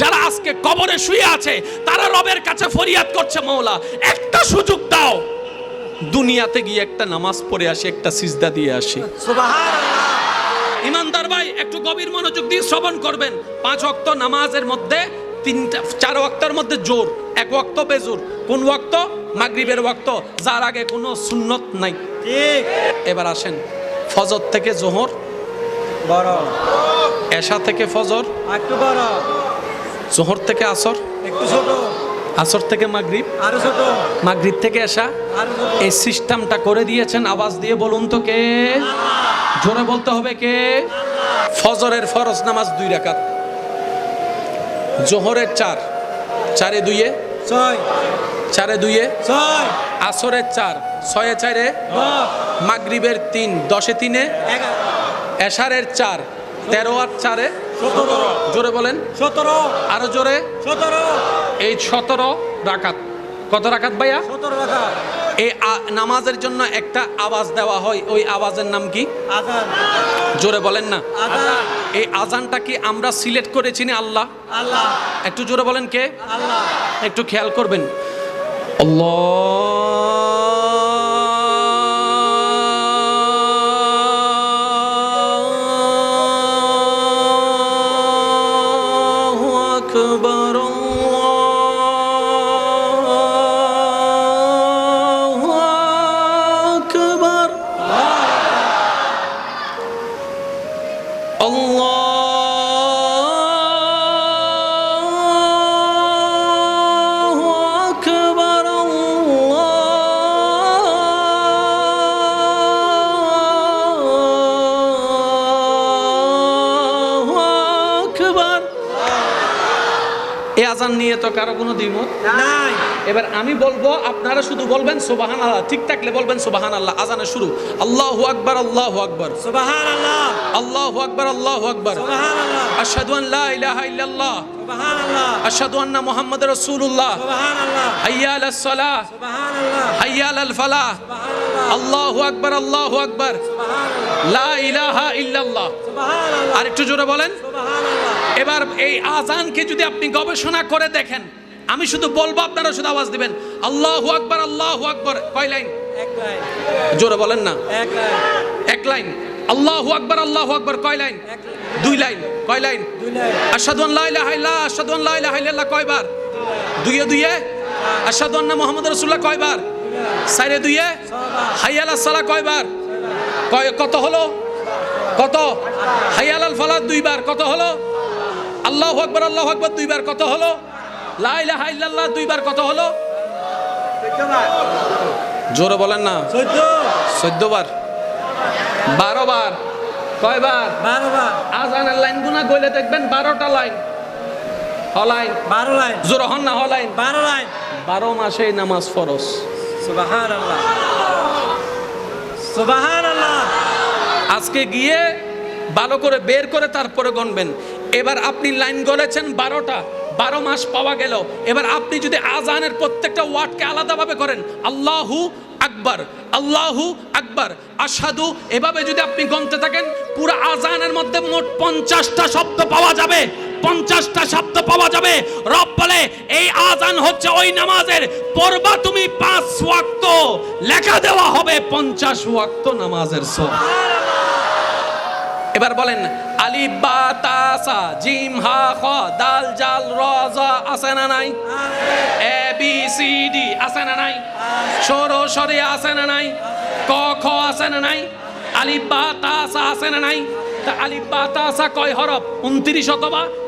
যারা আজকে কবরে শুয়ে আছে তারা রবের কাছে ফরিয়াদ করছে মৌলা একটা সুযোগ দাও। দুনিয়াতে গিয়ে একটা নামাজ পড়ে আসি একটা সিজদা দিয়ে আসি। ইমানদার ভাই একটু গভীর মনোযোগ দিয়ে শ্রবণ করবেন। পাঁচ ওয়াক্ত নামাজের মধ্যে তিনটা চার ওয়াক্তের মধ্যে জোর। এক ওয়াক্ত বেজোর। কোন ওয়াক্ত? মাগরিবের ওয়াক্ত। যার আগে কোনো সুন্নত নাই। ঠিক। এবার আসেন ফজর থেকে জোহর। বড় এশা থেকে ফজর। একটু বড় জোহর থেকে আসর? একটু ছোট। আসর থেকে মাগরিব? আরও ছোট। মাগরিব থেকে ছোট। এই সিস্টেমটা করে দিয়েছেন আওয়াজ দিয়ে বলুন তো কে? জোরে বলতে হবে কে? ফজরের ফরজ নামাজ দুই রাকাত। জোহরের চার চারে দুইয়ে? ছয়। চারে দুইয়ে? ছয়। আসরের চার ছয়ে চারে? মাগরিবের তিন দশে তিনে? এগারো। এশারের চার তেরো আর চারে? সতেরো। জোরে বলেন। সতেরো। আরও জোরে। সতেরো। এই সতেরো রাকাত। কত রাকাত ভাইয়া? সতেরো রাখা এই নামাজের জন্য একটা আওয়াজ দেওয়া হয়। ওই আওয়াজের নাম কি? আজান জোরে বলেন না। এই আজানটা কি আমরা সিলেক্ট করেছি না আল্লাহ? আল্লাহ। একটু জোরে বলেন কে? আল্লাহ। একটু খেয়াল করবেন। আল্লাহু আজান নিয়ে তো কারও কোনো দ্বিমত? নাই। এবার আমি বলব আপনারা শুধু বলবেন সুবাহান আল্লাহ ঠিক থাকলে বলবেন সুবাহান আল্লাহ আজানের শুরু। আল্লাহু আকবার আল্লাহু আকবার। সুবহান আল্লাহ আল্লাহু আকবার আল্লাহু আকবার। আশহাদু আন লা ইলাহা ইল্লাল্লাহ। আশহাদু আন্না মুহাম্মাদুর রাসূলুল্লাহ। হাইয়া আলাস সালাহ। হাইয়া আলাল ফালাহ। আল্লাহ আকবার আল্লাহু আকবার। লা ইলাহা ইল্লাল্লাহ। আর একটু জোরে বলেন। এবার এই আজানকে যদি আপনি গবেষণা করে দেখেন আমি শুধু বলব আপনারা শুধু আওয়াজ দিবেন। আল্লাহু আকবার আল্লাহু আকবার কয় লাইন? এক লাইন। জোরে বলেন না। এক লাইন। এক লাইন। আল্লাহু আকবার আল্লাহু আকবার কয় লাইন? এক লাইন। দুই লাইন। কয় লাইন? দুই লাইন। আশহাদু আন লা ইলাহা ইল্লাল্লাহ আশহাদু আন লা ইলাহা ইল্লাল্লাহ কয়বার? দুইয়ে দুইয়ে। আশহাদু আন্না মুহাম্মাদুর রাসূলুল্লাহ কয়বার? সাইরে দুইয়ে। হাইয়া আলাস সালাহ কয়বার? কয় কত হলো? কত? হাইয়া আলাল ফালাহ দুইবার। কত হলো? আল্লাহু আকবার আল্লাহু আকবার দুইবার কত হলো? লা ইলাহা ইল্লাল্লাহ দুইবার কত হলো? জোরে বলেন না। চোদ্দ। বার। বারো বার। কয়বার বারো? বার আজানের লাইন গুনা গইলে দেখবেন বারোটা লাইন। হ লাইন। বারো লাইন। জোর হন না হ লাইন। বারো লাইন। বারো মাসে নামাজ ফরস সুবহান আল্লাহ সুবহান আল্লাহ আজকে গিয়ে ভালো করে বের করে তারপরে গণবেন। এবার আপনি লাইন গলেছেন বারোটা বারো মাস পাওয়া গেল। এবার আপনি যদি আজানের প্রত্যেকটা ওয়ার্ডকে আলাদাভাবে করেন আল্লাহু আকবার আল্লাহু আকবার আসাদু এভাবে যদি আপনি গণতে থাকেন পুরো আজানের মধ্যে মোট পঞ্চাশটা শব্দ পাওয়া যাবে পঞ্চাশটা শব্দ পাওয়া যাবে। রব বলে এই আজান হচ্ছে ওই নামাজের পড়বা তুমি পাঁচ ওয়াক্ত লেখা দেওয়া হবে পঞ্চাশ ওয়াক্ত নামাজের সব। এবার বলেন আলিফ বা তা সা জিম, হা, খ, দাল, জাল, র, জ আছে না নাই? এ, বি, সি, ডি আছে না নাই? সর, সরে আছে না নাই? ক, খ আছে না নাই? আলিফ বা তা সা আছে না নাই? তা কয় হরফ? উনত্রিশ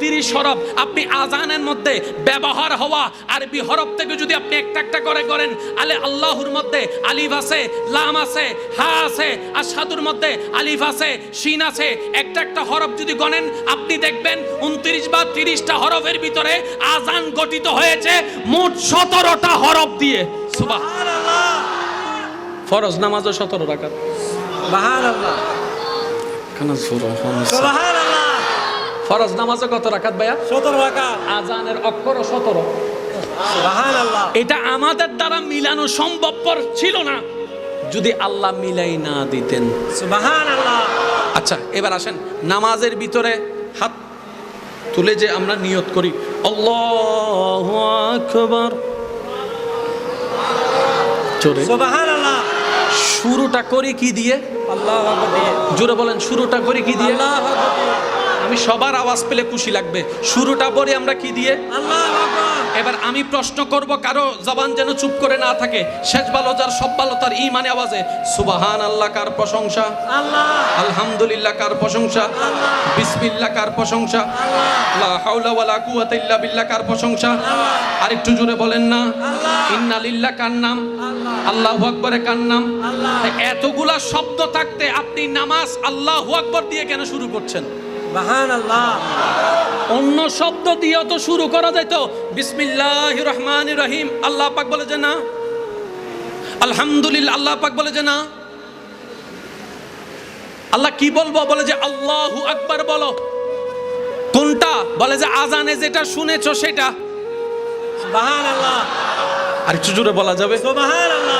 তিরিশ হরফ। আপনি আজানের মধ্যে ব্যবহার হওয়া আরবি হরফ থেকে যদি আপনি একটা একটা করে আলে আল্লাহর মধ্যে আছে, লাম আছে, হা আছে আছে আছে, একটা একটা হরফ যদি গণেন, আপনি দেখবেন উনত্রিশ বা তিরিশটা হরফের ভিতরে আজান গঠিত হয়েছে মোট সতেরোটা হরফ দিয়ে। সুবাহ ফরজ নামাজও সতেরো আল্লাহ ফরজ নামাজও কত রাখাত ভাইয়া? সতেরো আজানের অক্ষর সতেরো। এটা আমাদের দ্বারা মিলানো সম্ভবপর ছিল না। যদি আল্লাহ মিলাই না দিতেন। আচ্ছা এবার আসেন। নামাজের ভিতরে হাত তুলে যে আমরা নিয়ত করি। আল্লাহ আকবার। আল্লাহ শুরুটা করি কি দিয়ে? আল্লাহ জোরে বলেন শুরুটা করি কি দিয়ে? আমি সবার আওয়াজ পেলে খুশি লাগবে। শুরুটা পরে আমরা কি দিয়ে? আল্লাহ এবার আমি প্রশ্ন করব কারও জবান যেন চুপ করে না থাকে। শেষ ভালো যার সব ভালো তার ইমানে আওয়াজে। সুবাহান আল্লাহ কার প্রশংসা? আল্লাহ। আলহামদুলিল্লাহ কার প্রশংসা? বিসমিল্লাহ কার প্রশংসা? লা হাওলা ওয়ালা কুওয়াতা ইল্লা বিল্লাহ কার প্রশংসা? আর একটু জোরে বলেন না। ইন্না লিল্লাহ কার নাম? আল্লাহু আকবরে কার নাম? এতগুলা শব্দ থাকতে আপনি নামাজ আল্লাহু আকবর দিয়ে কেন শুরু করছেন? অন্য শব্দ দিয়ে তো শুরু করা যায় তো বিসমিল্লাহ রহমান রহিম। আল্লাহ পাক বলে যে না। আলহামদুলিল্লাহ আল্লাহ পাক বলে যে না। আল্লাহ কি বলব? বলে যে আল্লাহু আকবার বলো। কোনটা? বলে যে আজানে যেটা শুনেছো সেটা। আর একটু জোরে বলা যাবে? সুবাহান আল্লাহ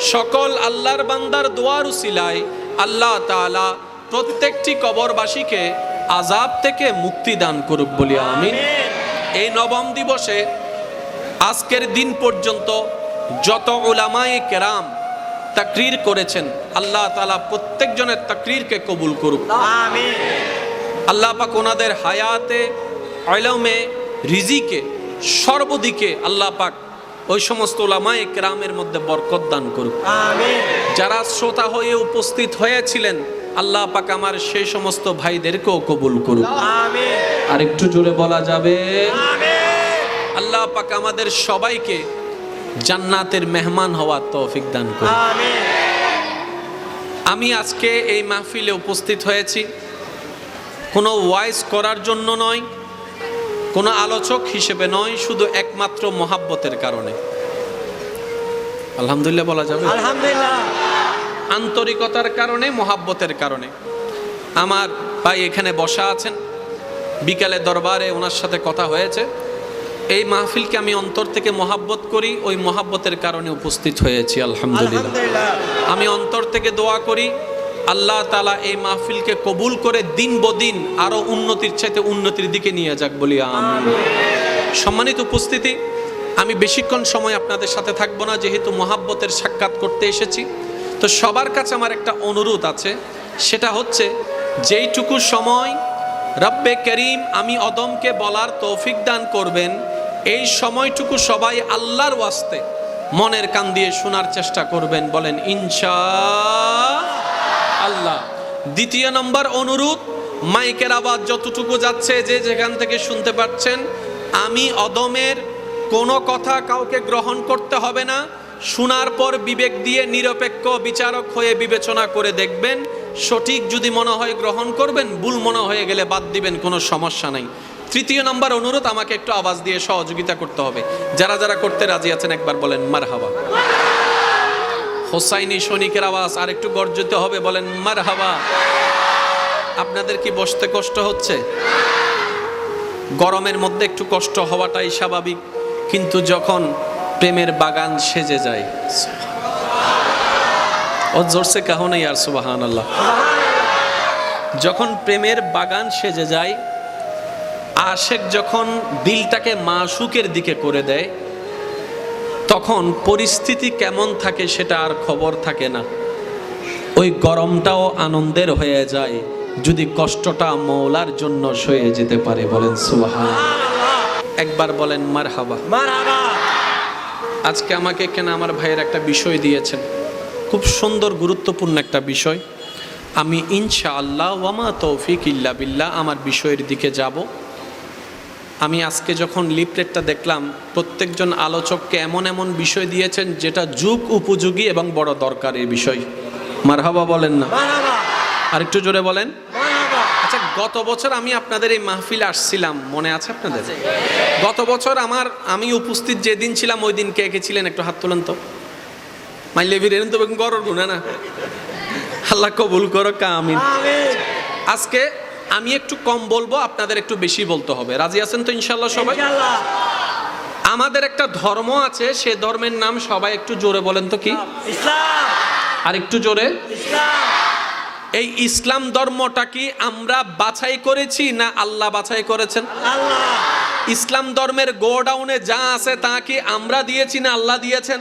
সকল আল্লাহর বান্দার দোয়ার উসিলায় আল্লাহ তাআলা প্রত্যেকটি কবরবাসীকে আজাব থেকে মুক্তি দান করুক বলি আমিন। এই নবম দিবসে আজকের দিন পর্যন্ত যত ওলামায়ে কেরাম তাকরির করেছেন আল্লাহ তালা প্রত্যেকজনের তাকরিরকে কবুল করুক। আল্লাহ পাক ওনাদের হায়াতে আলমে রিজিকে সর্বদিকে আল্লাহ পাক ওই সমস্ত ওলামায়ে কেরামের মধ্যে বরকত দান করুক। আমিন। যারা শ্রোতা হয়ে উপস্থিত হয়েছিলেন আল্লাহ পাক আমার সেই সমস্ত ভাইদেরকেও কবুল করুক। আমিন। আর একটু জোরে বলা যাবে? আমিন। আল্লাহ পাক আমাদের সবাইকে জান্নাতের মেহমান হওয়ার তৌফিক দান করুক। আমিন। আমি আজকে এই মাহফিলে উপস্থিত হয়েছি। কোনো ওয়াইস করার জন্য নয় কোনো আলোচক হিসেবে নয় শুধু একমাত্র মহাব্বতের কারণে। আলহামদুলিল্লাহ বলা যাবে? আলহামদুলিল্লাহ। আন্তরিকতার কারণে মহাব্বতের কারণে। আমার ভাই এখানে বসা আছেন। বিকালে দরবারে ওনার সাথে কথা হয়েছে। এই মাহফিলকে আমি অন্তর থেকে মহাব্বত করি ওই মহাব্বতের কারণে উপস্থিত হয়েছি আলহামদুলিল্লাহ। আলহামদুলিল্লাহ। আমি অন্তর থেকে দোয়া করি আল্লাহ তালা এই মাহফিলকে কবুল করে দিন বদিন আরও উন্নতির চাইতে উন্নতির দিকে নিয়ে যাক বলি সম্মানিত উপস্থিতি, আমি বেশিক্ষণ সময় আপনাদের সাথে থাকব না, যেহেতু মহাব্বতের সাক্ষাৎ করতে এসেছি। তো সবার কাছে আমার একটা অনুরোধ আছে, সেটা হচ্ছে যেইটুকু সময় রব্বে করিম আমি অদমকে বলার তৌফিক দান করবেন, এই সময়টুকু সবাই আল্লাহর ওয়াস্তে মনের কান দিয়ে শোনার চেষ্টা করবেন, বলেন ইনশা দ্বিতীয় নম্বর অনুরোধ, মাইকের আওয়াজ যতটুকু যাচ্ছে যে যেখান থেকে শুনতে পাচ্ছেন, আমি অদমের কোনো কথা কাউকে গ্রহণ করতে হবে না। শোনার পর বিবেক দিয়ে নিরপেক্ষ বিচারক হয়ে বিবেচনা করে দেখবেন, সঠিক যদি মনে হয় গ্রহণ করবেন, ভুল মনে হয়ে গেলে বাদ দিবেন, কোনো সমস্যা নাই। তৃতীয় নম্বর অনুরোধ, আমাকে একটু আওয়াজ দিয়ে সহযোগিতা করতে হবে। যারা যারা করতে রাজি আছেন, একবার বলেন মার হাবা হোসাইনি সৈনিকের আওয়াজ আর একটু গর্জিত হবে, বলেন মার হাওয়া আপনাদের কি বসতে কষ্ট হচ্ছে? গরমের মধ্যে একটু কষ্ট হওয়াটাই স্বাভাবিক, কিন্তু যখন প্রেমের বাগান সেজে যায় ও জোরসে কাহো নেই আর সুবাহান আল্লাহ যখন প্রেমের বাগান সেজে যায়, আশেক যখন দিলটাকে মাসুকের দিকে করে দেয় তখন পরিস্থিতি কেমন থাকে সেটা আর খবর থাকে না। ওই গরমটাও আনন্দের হয়ে যায় যদি কষ্টটা মৌলার জন্য সয়ে যেতে পারে বলেন সুবাহান একবার বলেন মার হাবা মারহাবা। আজকে আমাকে কেন আমার ভাইয়ের একটা বিষয় দিয়েছেন? খুব সুন্দর গুরুত্বপূর্ণ একটা বিষয়। আমি ইনশা আল্লাহ ওয়ামা তৌফিক ইল্লা বিল্লাহ আমার বিষয়ের দিকে যাব। আমি আজকে যখন লিপলেটটা দেখলাম প্রত্যেকজন আলোচককে এমন এমন বিষয় দিয়েছেন যেটা যুগ উপযোগী এবং বড় দরকারি বিষয়। মারহাবা বলেন না। আর একটু জোরে বলেন। আচ্ছা গত বছর আমি আপনাদের এই মাহফিলে আসছিলাম মনে আছে আপনাদের? গত বছর আমার আমি উপস্থিত যেদিন ছিলাম ওই দিন কে কে ছিলেন? একটু হাত তোলেন তো। মাইলে ভিড়েন তো গরর গুনা না। আল্লাহ কবুল করো কামিন আজকে আমি একটু কম বলব আপনাদের একটু বেশি বলতে হবে। রাজি আছেন তো ইনশাল্লাহ সবাই? আমাদের একটা ধর্ম আছে সে ধর্মের নাম সবাই একটু জোরে বলেন তো কি? আর একটু জোরে। এই ইসলাম ধর্মটা কি আমরা বাছাই করেছি না আল্লাহ বাছাই করেছেন? ইসলাম ধর্মের গোডাউনে যা আছে তা কি আমরা দিয়েছি না আল্লাহ দিয়েছেন?